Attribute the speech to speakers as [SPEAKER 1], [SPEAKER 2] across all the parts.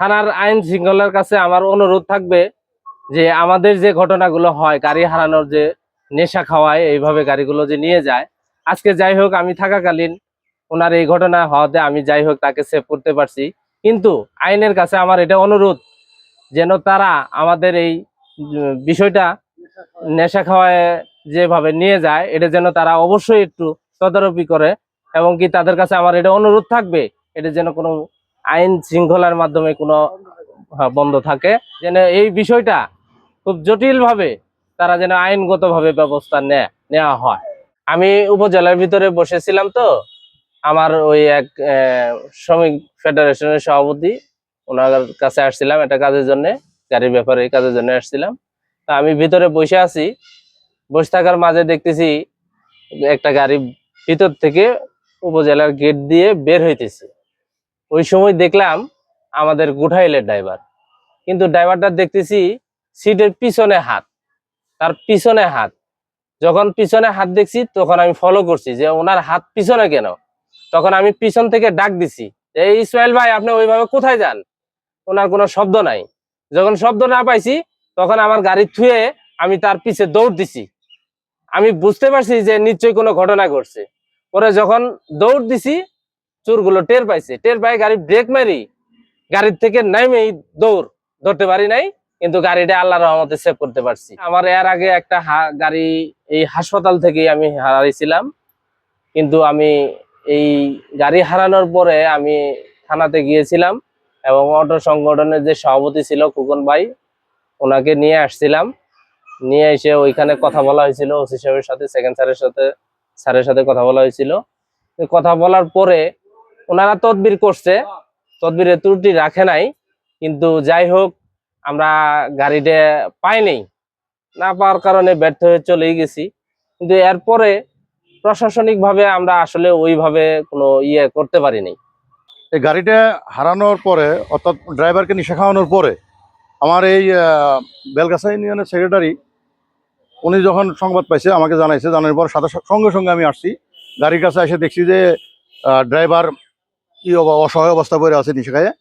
[SPEAKER 1] থানার আইন শৃঙ্খলার কাছে আমার অনুরোধ থাকবে যে আমাদের যে ঘটনাগুলো হয়, গাড়ি হারানোর যে নেশা খাওয়ায়, এইভাবে গাড়িগুলো যে নিয়ে যায়, আজকে যাই হোক আমি থাকাকালীন ওনার এই ঘটনা হওয়াতে আমি যাই হোক তাকে সেভ করতে পারছি। কিন্তু আইনের কাছে আমার এটা অনুরোধ যেন তারা আমাদের এই বিষয়টা নেশা খাওয়ায় যেভাবে নিয়ে যায়, এটা যেন তারা অবশ্যই একটু তদারকি করে এবং কি তাদের কাছে আমার এটা অনুরোধ থাকবে, এটা যেন কোনো আইন শৃঙ্খলার মাধ্যমে কোনো হ্যাঁ, বন্ধ থাকে। যেন এই বিষয়টা খুব জটিল ভাবে তারা যেন আইনগত ভাবে ব্যবস্থা নেওয়া হয়। আমি উপজেলার ভিতরে বসেছিলাম তো আমার ওই এক শ্রমিক ফেডারেশনের সভাপতি ওনার কাছে আসছিলাম একটা কাজের জন্য গাড়ির ব্যাপারে এই কাজের জন্য আসছিলাম। তা আমি ভিতরে বসে আছি বসে থাকার মাঝে দেখতেছি একটা গাড়ি ভিতর থেকে উপজেলার গেট দিয়ে বের হইতেছে। ওই সময় দেখলাম আমাদের গুঠাইলের ড্রাইভার। কিন্তু ড্রাইভারটা দেখতেছি সিটের পিছনে হাত। তার পিছনে হাত। যখন পিছনে হাত দেখছি, তখন আমি ফলো করছি যে ওনার হাত পিছনে কেন? তখন আমি পিছন থেকে ডাক দিছি, এই ইসমাইল ভাই, আপনি ওইভাবে কোথায় যান? ওনার কোনো শব্দ নাই। যখন শব্দ না পাইছি, তখন আমার গাড়ি থুয়ে আমি তার পিছে দৌড় দিছি। আমি বুঝতে পারছি যে নিশ্চয়ই কোনো ঘটনা ঘটছে। পরে যখন দৌড় দিছি চোরগুলো টের পাইছে। টের পাই গাড়ি ব্রেক মারি, গাড়ির থেকে নামেই দৌড়। ধরতে পারি নাই, কিন্তু গাড়িটা আল্লাহ রহমতে সেভ করতে পারছি। আমার এর আগে একটা গাড়ি এই হাসপাতাল থেকে আমি হারাইছিলাম। কিন্তু আমি এই গাড়ি হারানোর পরে আমি থানাতে গিয়েছিলাম এবং অটো সংগঠনের যে সভাপতি ছিল কুকন ভাই, ওনাকে নিয়ে আসছিলাম। নিয়ে এসে ওইখানে কথা বলা হয়েছিল, ওসি সাহেবের সাথে সেকেন্ড স্যারের সাথে স্যারের সাথে কথা বলা হয়েছিল। কথা বলার পরে ওনারা তদবির করছে। তদবিরের ত্রুটি রাখে নাই। কিন্তু যাই হোক, আমরা গাড়িটা পাইনি না পাওয়ার কারণে ব্যর্থ হয়ে চলেই গেছি। কিন্তু এরপরে প্রশাসনিকভাবে আমরা আসলে ওইভাবে কোনো ইয়ে করতে পারিনি
[SPEAKER 2] এই গাড়িটা হারানোর পরে, অর্থাৎ ড্রাইভারকে নিশা খাওয়ানোর পরে, আমার এই বেলগাছা ইউনিয়নের সেক্রেটারি উনি যখন সংবাদ পাইছে, আমাকে জানাইছে জানার পর সাথে- সঙ্গে সঙ্গে আমি আসছি। গাড়ির কাছে এসে দেখছি যে ড্রাইভার কি অসহায় অবস্থা পড়ে আছে নিশা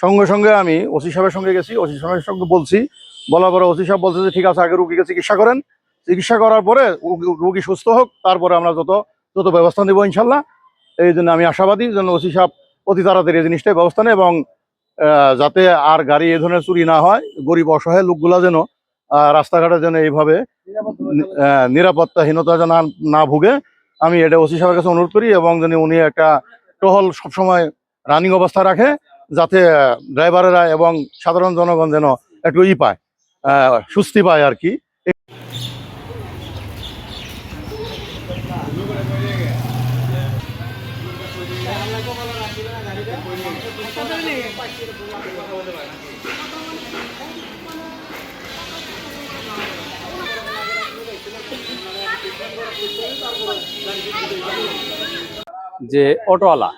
[SPEAKER 2] সঙ্গে সঙ্গে আমি ওসি সাহেবের সঙ্গে গেছি, ওসি সাহেবের সঙ্গে বলছি। বলার পরে ওসি সাহেব বলছে যে, ঠিক আছে, আগে রুগীকে চিকিৎসা করেন। চিকিৎসা করার পরে রুগী- সুস্থ হোক, তারপরে আমরা যত যত ব্যবস্থা নেব ইনশাল্লাহ। এই জন্য আমি আশাবাদী যেন ওসি সাহেব অতি তাড়াতাড়ি এই জিনিসটাই ব্যবস্থা নেয় এবং যাতে আর গাড়ি এ ধরনের চুরি না হয়, গরিব অসহায় লোকগুলা যেন রাস্তাঘাটে যেন এইভাবে নিরাপত্তাহীনতা যেন না ভুগে। আমি এটা ওসি সাহেবের কাছে অনুরোধ করি এবং যেন উনি একটা টহল সবসময় রানিং অবস্থা রাখে যাতে ড্রাইভারেরা এবং সাধারণ জনগণ যেন একটু ই পায় সুস্থি পায় আর কি।
[SPEAKER 3] যে অটোওয়ালা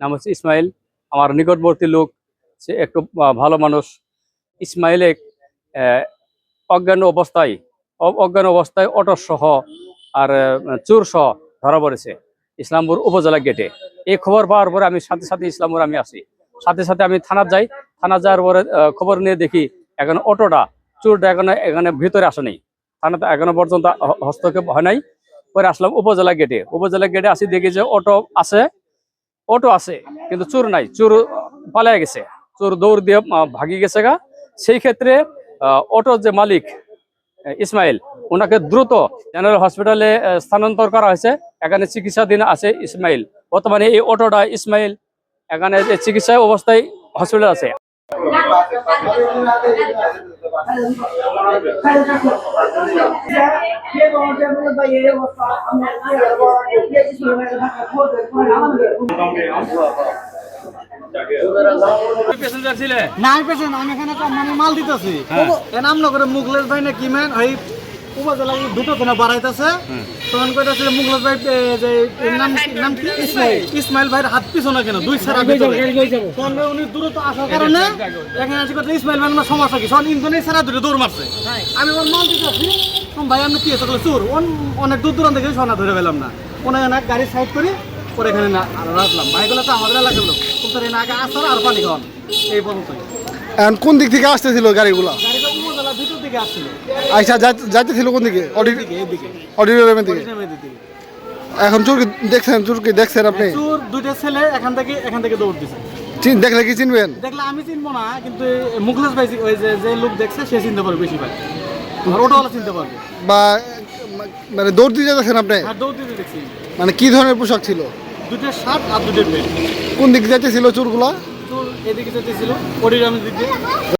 [SPEAKER 3] নাম হচ্ছে ইসমাইল। আমার নিকটবর্তী লোক সে একটু ভালো মানুষ। ইসমাইলে অজ্ঞান অবস্থায় অজ্ঞান অবস্থায় অটো সহ আর আহ, চোর সহ ধরা পড়েছে ইসলামপুর উপজেলা গেটে। এই খবর পাওয়ার পরে আমি সাথে সাথে ইসলামপুর আমি আসি। সাথে সাথে আমি থানা যাই। থানা যাওয়ার পরে খবর নিয়ে দেখি এখন অটোটা চোরটা এখানে এখানে ভিতরে আসে নাই থানাতে এখনও পর্যন্ত হস্তক্ষেপ হয় নাই। পরে আসলাম উপজেলা গেটে উপজেলা গেটে আসি দেখি যে অটো আছে অটো আছে, কিন্তু চোর নাই, চোর পালিয়ে গেছে। চোর দৌড় দিয়ে ভাগি গেছে গা। সেই ক্ষেত্রে অটোর যে মালিক ইসমাইল, ওনাকে দ্রুত জেনারেল হসপিটালে স্থানান্তর করা হয়েছে। এখানে চিকিৎসাধীন আছে ইসমাইল। বর্তমানে এই অটোটা ইসমাইল, এখানে চিকিৎসা অবস্থায় হসপিটাল আছে।
[SPEAKER 4] না আমি আমি এখানে মানে মাল দিতেছি। মুখলেশ ভাই না কি ম্যান ওই উপজেলা ভিতর থেকে বাড়াইতেছে। তখন কইতাছে মুখলেশ ভাই যে নাম নাম কি? ইসমাইল। ইসমাইল ভাইয়ের হাত পিছনে কেন? দুই সারা ভিতরে। তখন ভাই উনি দূরত্ব আসার কারণে এখানে আসি কথা ইসমাইল ভাই সমস্যা কি? তখন ইনকনে সারা দূরে দৌড় মারছে। আমি বল মাল দিতেছি। ভাই আমি কি আছে চোর? অন- অনেক দূর দূরান্ত থেকে সোনা ধরে পেলাম না। ওনার গাড়ি সাইড করি পরে এখানে রাখলাম। ভাইগুলো তো আমাদের এলাকার লোক। তোর এনে আগে আসতাম আর পানি খাওয়ান। এই পর্যন্তই।
[SPEAKER 5] এখন কোন দিক থেকে আসতেছিল গাড়িগুলো? যাইতে- যাইতেছিল কোন দিকে? অডিটোরিয়ামের দিকে এখন চুরকি দেখছেন চুরকি দেখছেন আপনি?
[SPEAKER 4] চোর দুইটা ছেলে এখান থেকে এখান থেকে দৌড় দিছে।
[SPEAKER 5] চিন দেখলে কি চিনবেন?
[SPEAKER 4] দেখলে আমি চিনবো না কিন্তু মুখলেশ ভাই ওই যে যে লোক দেখছে সে চিনতে পারবে বেশি ভাই আর চিনতে পারবে।
[SPEAKER 5] বা মানে দৌড় দিতে দেখেন আপনি?
[SPEAKER 4] আর দৌড় দিতে দেখছি।
[SPEAKER 5] মানে কি ধরনের পোশাক ছিল?
[SPEAKER 4] দুটো শার্ট আর দুটো প্যান্ট।
[SPEAKER 5] কোন দিক যাইতেছিল চোরগুলা?
[SPEAKER 4] চোর এদিকে দিক দিয়ে।